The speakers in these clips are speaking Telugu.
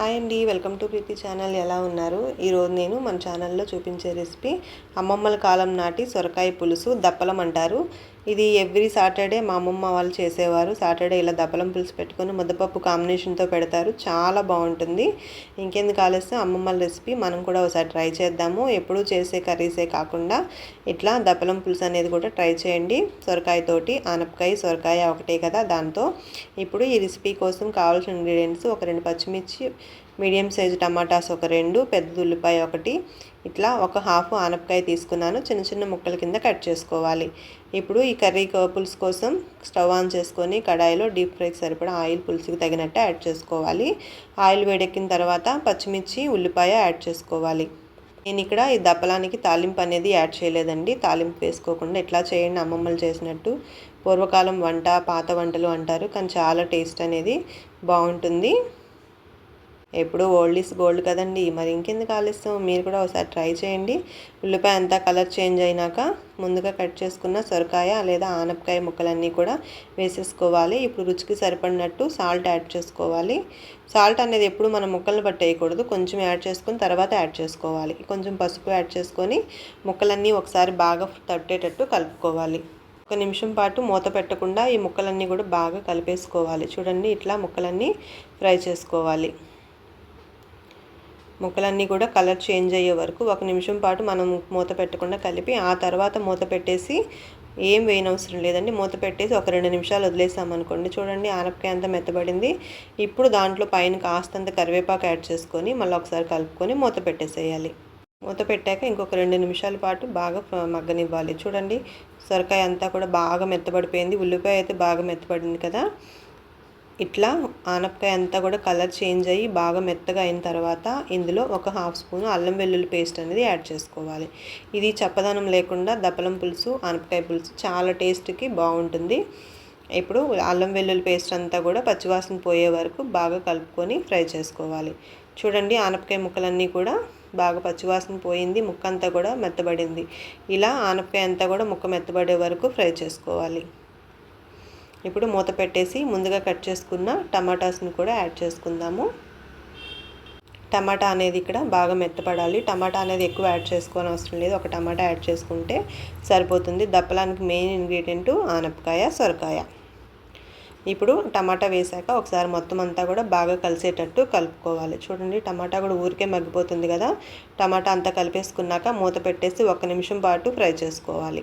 హాయ్ అండి వెల్కమ్ టు ప్రీతి ఛానల్. ఎలా ఉన్నారు? ఈరోజు నేను మన ఛానల్లో చూపించే రెసిపీ అమ్మమ్మల కాలం నాటి సొరకాయ పులుసు దప్పలం అంటారు ఇది ఎవ్రీ సాటర్డే మా అమ్మమ్మ వాళ్ళు చేసేవారు. సాటర్డే ఇలా దప్పలం పులుసు పెట్టుకొని ముద్దపప్పు కాంబినేషన్తో పెడతారు. చాలా బాగుంటుంది. ఇంకెందుకు ఆలస్యం? అమ్మమ్మల రెసిపీ మనం కూడా ఒకసారి ట్రై చేద్దాము. ఎప్పుడూ చేసే కర్రీసే కాకుండా ఇట్లా దప్పలం పులుసు అనేది కూడా ట్రై చేయండి. సొరకాయతోటి ఆనపకాయ సొరకాయ ఒకటే కదా దాంతో. ఇప్పుడు ఈ రెసిపీ కోసం కావాల్సిన ఇంగ్రీడియంట్స్ ఒక రెండు పచ్చిమిర్చి మీడియం సైజు టమాటాస్ ఒక రెండు పెద్ద ఉల్లిపాయ ఒకటి. ఇట్లా ఒక హాఫ్ ఆనపకాయ తీసుకున్నాను. చిన్న చిన్న ముక్కల కింద కట్ చేసుకోవాలి. ఇప్పుడు ఈ కర్రీ పులుసు కోసం స్టవ్ ఆన్ చేసుకొని కడాయిలో డీప్ ఫ్రైకి సరిపడా ఆయిల్ పులుసుకి తగినట్టు యాడ్ చేసుకోవాలి. ఆయిల్ వేడెక్కిన తర్వాత పచ్చిమిర్చి ఉల్లిపాయ యాడ్ చేసుకోవాలి. నేను ఇక్కడ ఈ దప్పలానికి తాలింపు అనేది యాడ్ చేయలేదండి. తాలింపు వేసుకోకుండా ఎట్లా చేయండి అమ్మమ్మలు చేసినట్టు. పూర్వకాలం వంట పాత వంటలు అంటారు. కానీ చాలా టేస్ట్ అనేది బాగుంటుంది. ఎప్పుడు ఓల్డ్ ఈస్ గోల్డ్ కదండి. మరి ఇంకెందుకు ఆలస్యం? మీరు కూడా ఒకసారి ట్రై చేయండి. ఉల్లిపాయ అంతా కలర్ చేంజ్ అయినాక ముందుగా కట్ చేసుకున్న సొరకాయ లేదా ఆనపకాయ ముక్కలన్నీ కూడా వేసేసుకోవాలి. ఇప్పుడు రుచికి సరిపడినట్టు సాల్ట్ యాడ్ చేసుకోవాలి. సాల్ట్ అనేది ఎప్పుడు మనం ముక్కలను బట్టి వేయకూడదు కొంచెం యాడ్ చేసుకుని తర్వాత యాడ్ చేసుకోవాలి. కొంచెం పసుపు యాడ్ చేసుకొని ముక్కలన్నీ ఒకసారి బాగా తట్టేటట్టు కలుపుకోవాలి. ఒక నిమిషం పాటు మూత పెట్టకుండా ఈ ముక్కలన్నీ కూడా బాగా కలిపేసుకోవాలి. చూడండి ఇట్లా ముక్కలన్నీ ఫ్రై చేసుకోవాలి. ముక్కలన్నీ కూడా కలర్ చేంజ్ అయ్యే వరకు ఒక నిమిషం పాటు మనం మూత పెట్టకుండా కలిపి ఆ తర్వాత మూత పెట్టేసి ఏం వేయనవసరం లేదండి. మూత పెట్టేసి ఒక రెండు నిమిషాలు వదిలేసామనుకోండి చూడండి ఆనపకాయ అంతా మెత్తబడింది. ఇప్పుడు దాంట్లో పైన కాస్తంత కరివేపాకు యాడ్ చేసుకొని మళ్ళీ ఒకసారి కలుపుకొని మూత పెట్టేసేయాలి. మూత పెట్టాక ఇంకొక రెండు నిమిషాల పాటు బాగా మగ్గనివ్వాలి. చూడండి సొరకాయ అంతా కూడా బాగా మెత్తబడిపోయింది. ఉల్లిపాయ అయితే బాగా మెత్తబడింది కదా. ఇట్లా ఆనపకాయ అంతా కూడా కలర్ చేంజ్ అయ్యి బాగా మెత్తగా అయిన తర్వాత ఇందులో ఒక హాఫ్ స్పూన్ అల్లం వెల్లుల్లి పేస్ట్ అనేది యాడ్ చేసుకోవాలి. ఇది చప్పదనం లేకుండా దప్పలం పులుసు ఆనపకాయ పులుసు చాలా టేస్ట్కి బాగుంటుంది. ఇప్పుడు అల్లం వెల్లుల్లి పేస్ట్ అంతా కూడా పచ్చివాసన పోయే వరకు బాగా కలుపుకొని ఫ్రై చేసుకోవాలి. చూడండి ఆనపకాయ ముక్కలన్నీ కూడా బాగా పచ్చివాసన పోయింది ముక్క అంతా కూడా మెత్తబడింది. ఇలా ఆనపకాయ అంతా కూడా ముక్క మెత్తబడే వరకు ఫ్రై చేసుకోవాలి. ఇప్పుడు మూత పెట్టేసి ముందుగా కట్ చేసుకున్న టమాటాస్ని కూడా యాడ్ చేసుకుందాము. టమాటా అనేది ఇక్కడ బాగా మెత్తపడాలి. టమాటా అనేది ఎక్కువ యాడ్ చేసుకోని అవసరం లేదు. ఒక టమాటా యాడ్ చేసుకుంటే సరిపోతుంది. దప్పలానికి మెయిన్ ఇంగ్రీడియంట్ ఆనపకాయ సొరకాయ. ఇప్పుడు టమాటా వేసాక ఒకసారి మొత్తం అంతా కూడా బాగా కలిసేటట్టు కలుపుకోవాలి. చూడండి టమాటా కూడా ఊరికే మగ్గిపోతుంది కదా. టమాటా అంతా కలిపేసుకున్నాక మూత పెట్టేసి ఒక నిమిషం పాటు ఫ్రై చేసుకోవాలి.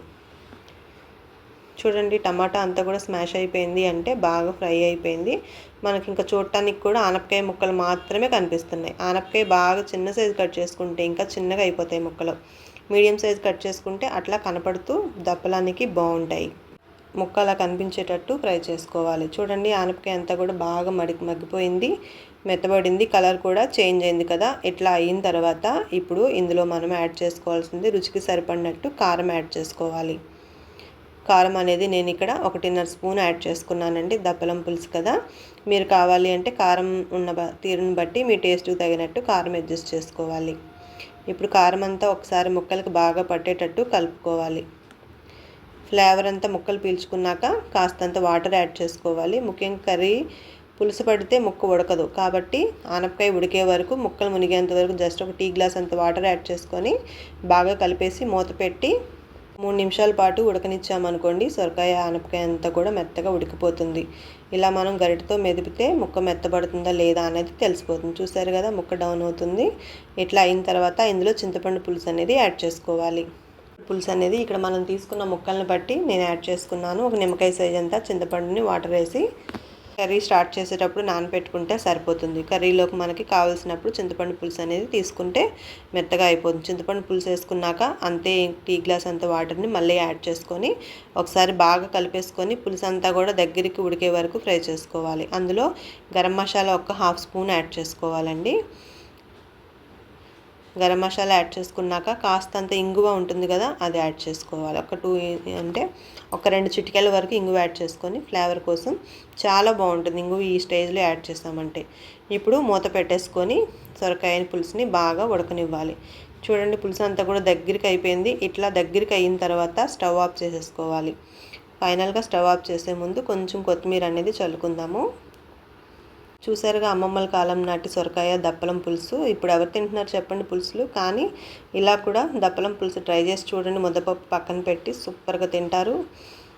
చూడండి టమాటా అంతా కూడా స్మాష్ అయిపోయింది అంటే బాగా ఫ్రై అయిపోయింది. మనకి ఇంకా చూడటానికి కూడా ఆనపకాయ ముక్కలు మాత్రమే కనిపిస్తున్నాయి. ఆనపకాయ బాగా చిన్న సైజు కట్ చేసుకుంటే ఇంకా చిన్నగా అయిపోతాయి ముక్కలు. మీడియం సైజు కట్ చేసుకుంటే అట్లా కనపడుతూ దప్పలానికి బాగుంటాయి. ముక్క అలా కనిపించేటట్టు ఫ్రై చేసుకోవాలి. చూడండి ఆనపకాయ అంతా కూడా బాగా మడి మగ్గిపోయింది. మెత్తబడింది. కలర్ కూడా చేంజ్ అయింది కదా. ఇట్లా అయిన తర్వాత ఇప్పుడు ఇందులో మనం యాడ్ చేసుకోవాల్సింది రుచికి సరిపడినట్టు కారం యాడ్ చేసుకోవాలి. కారం అనేది నేను ఇక్కడ ఒకటిన్నర స్పూన్ యాడ్ చేసుకున్నానండి. దప్పలం పులుసు కదా. మీరు కావాలి అంటే కారం ఉన్న తీరుని బట్టి మీ టేస్ట్కి తగినట్టు కారం అడ్జస్ట్ చేసుకోవాలి. ఇప్పుడు కారం అంతా ఒకసారి ముక్కలకు బాగా పట్టేటట్టు కలుపుకోవాలి. ఫ్లేవర్ అంతా ముక్కలు పీల్చుకున్నాక కాస్తంత వాటర్ యాడ్ చేసుకోవాలి. ముఖ్యంగా కర్రీ పులుసు పడితే ముక్క ఉడకదు. కాబట్టి ఆనపకాయ ఉడికే వరకు ముక్కలు మునిగేంత వరకు జస్ట్ ఒక టీ గ్లాస్ అంత వాటర్ యాడ్ చేసుకొని బాగా కలిపేసి మూత పెట్టి మూడు నిమిషాల పాటు ఉడకనిచ్చామనుకోండి సొరకాయ ఆనపకాయ అంతా కూడా మెత్తగా ఉడికిపోతుంది. ఇలా మనం గరిటతో మెదిపితే ముక్క మెత్తబడుతుందా లేదా అనేది తెలిసిపోతుంది. చూసారు కదా ముక్క డౌన్ అవుతుంది. ఇట్లా అయిన తర్వాత ఇందులో చింతపండు పులుసు అనేది యాడ్ చేసుకోవాలి. పులుసు అనేది ఇక్కడ మనం తీసుకున్న ముక్కల్ని బట్టి నేను యాడ్ చేసుకున్నాను. ఒక నిమ్మకాయ సైజ్ అంతా చింతపండుని వాటర్ వేసి కర్రీ స్టార్ట్ చేసేటప్పుడు నానబెట్టుకుంటే సరిపోతుంది. కర్రీలోకి మనకి కావాల్సినప్పుడు చింతపండు పులుసు అనేది తీసుకుంటే మెత్తగా అయిపోతుంది. చింతపండు పులుసు వేసుకున్నాక అంతే టీ గ్లాస్ అంత వాటర్ని మళ్ళీ యాడ్ చేసుకొని ఒకసారి బాగా కలిపేసుకొని పులుసు అంతా కూడా దగ్గరికి ఉడికే వరకు ఫ్రై చేసుకోవాలి. అందులో గరం మసాలా ఒక హాఫ్ స్పూన్ యాడ్ చేసుకోవాలండి. గరం మసాలా యాడ్ చేసుకున్నాక కాస్తంత ఇంగువ ఉంటుంది కదా అది యాడ్ చేసుకోవాలి. ఒక టూ అంటే ఒక రెండు చిటికెల వరకు ఇంగువ యాడ్ చేసుకొని ఫ్లేవర్ కోసం చాలా బాగుంటుంది. ఇంగువ ఈ స్టేజ్లో యాడ్ చేసామంటే ఇప్పుడు మూత పెట్టేసుకొని సొరకాయ పులుసుని బాగా ఉడకనివ్వాలి. చూడండి పులుసు అంతా కూడా దగ్గరికి అయిపోయింది. ఇట్లా దగ్గరికి అయిన తర్వాత స్టవ్ ఆఫ్ చేసేసుకోవాలి. ఫైనల్గా స్టవ్ ఆఫ్ చేసే ముందు కొంచెం కొత్తిమీర అనేది చల్లుకుందాము. చూసారుగా అమ్మమ్మల కాలం నాటి సొరకాయ దప్పలం పులుసు. ఇప్పుడు ఎవరు తింటున్నారు చెప్పండి పులుసులు. కానీ ఇలా కూడా దప్పలం పులుసు ట్రై చేసి చూడండి. ముద్దపప్పు పక్కన పెట్టి సూపర్గా తింటారు.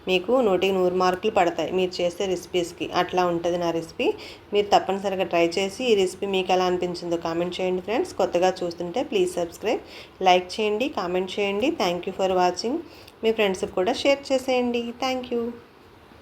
మీకు నూటికి నూరు మార్కులు పడతాయి మీరు చేసే రెసిపీస్కి. అట్లా ఉంటుంది నా రెసిపీ. మీరు తప్పనిసరిగా ట్రై చేసి ఈ రెసిపీ మీకు ఎలా అనిపించిందో కామెంట్ చేయండి ఫ్రెండ్స్. కొత్తగా చూస్తుంటే ప్లీజ్ సబ్స్క్రైబ్ లైక్ చేయండి కామెంట్ చేయండి. Thank you for watching. మీ ఫ్రెండ్స్కి కూడా షేర్ చేసేయండి. Thank you.